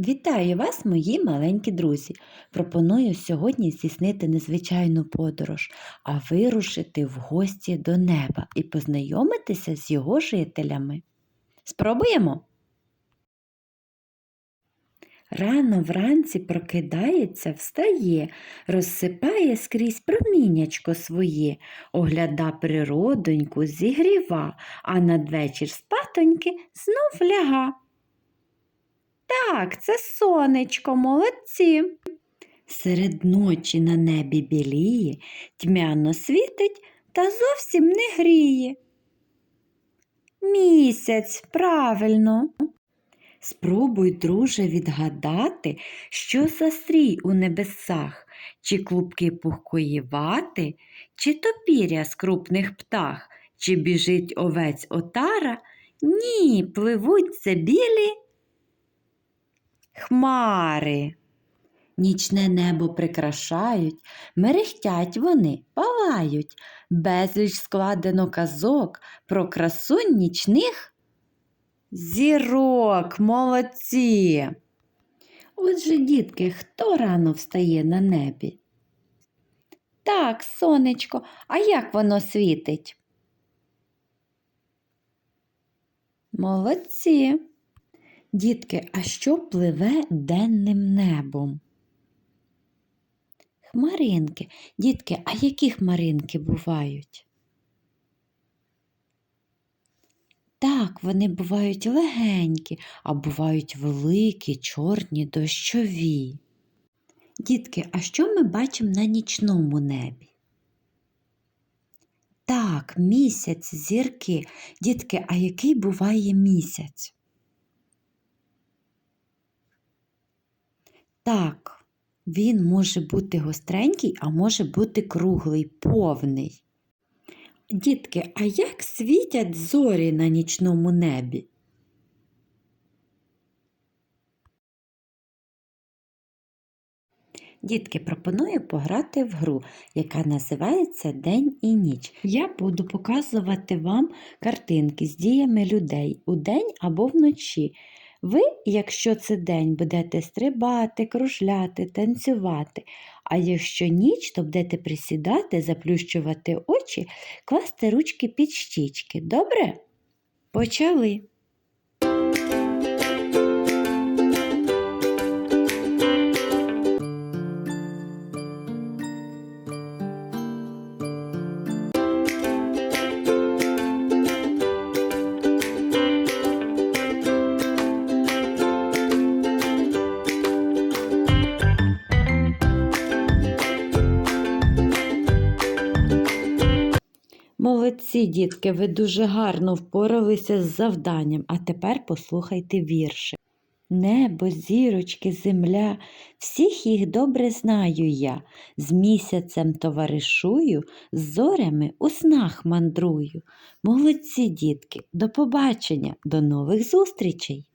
Вітаю вас, мої маленькі друзі! Пропоную сьогодні здійснити незвичайну подорож, а вирушити в гості до неба і познайомитися з його жителями. Спробуємо? Рано вранці прокидається, встає, розсипає скрізь проміннячко своє, огляда природоньку, зігріва, а надвечір спатоньки знов ляга. Так, це сонечко, молодці. Серед ночі на небі біліє, тьмяно світить та зовсім не гріє. Місяць, правильно. Спробуй, друже, відгадати, що за стрій у небесах, чи клубки пухкої вати, чи топіря з крупних птах, чи біжить овець отара. Ні, пливуть це білі Хмари. Нічне небо прикрашають, мерехтять вони, палають, безліч складено казок про красу нічних зірок, молодці. Отже, дітки, хто рано встає на небі? Так, сонечко, а як воно світить? Молодці. Дітки, а що пливе денним небом? Хмаринки. Дітки, а які хмаринки бувають? Так, вони бувають легенькі, а бувають великі, чорні, дощові. Дітки, а що ми бачимо на нічному небі? Так, місяць, зірки. Дітки, а який буває місяць? Так, він може бути гостренький, а може бути круглий, повний. Дітки, а як світять зорі на нічному небі? Дітки, пропоную пограти в гру, яка називається День і ніч. Я буду показувати вам картинки з діями людей удень або вночі. Ви, якщо це день, будете стрибати, кружляти, танцювати, а якщо ніч, то будете присідати, заплющувати очі, класти ручки під щічки. Добре? Почали. Молодці, дітки, ви дуже гарно впоралися з завданням, а тепер послухайте вірші. Небо, зірочки, земля, всіх їх добре знаю я, з місяцем товаришую, з зорями у снах мандрую. Молодці, дітки, до побачення, до нових зустрічей!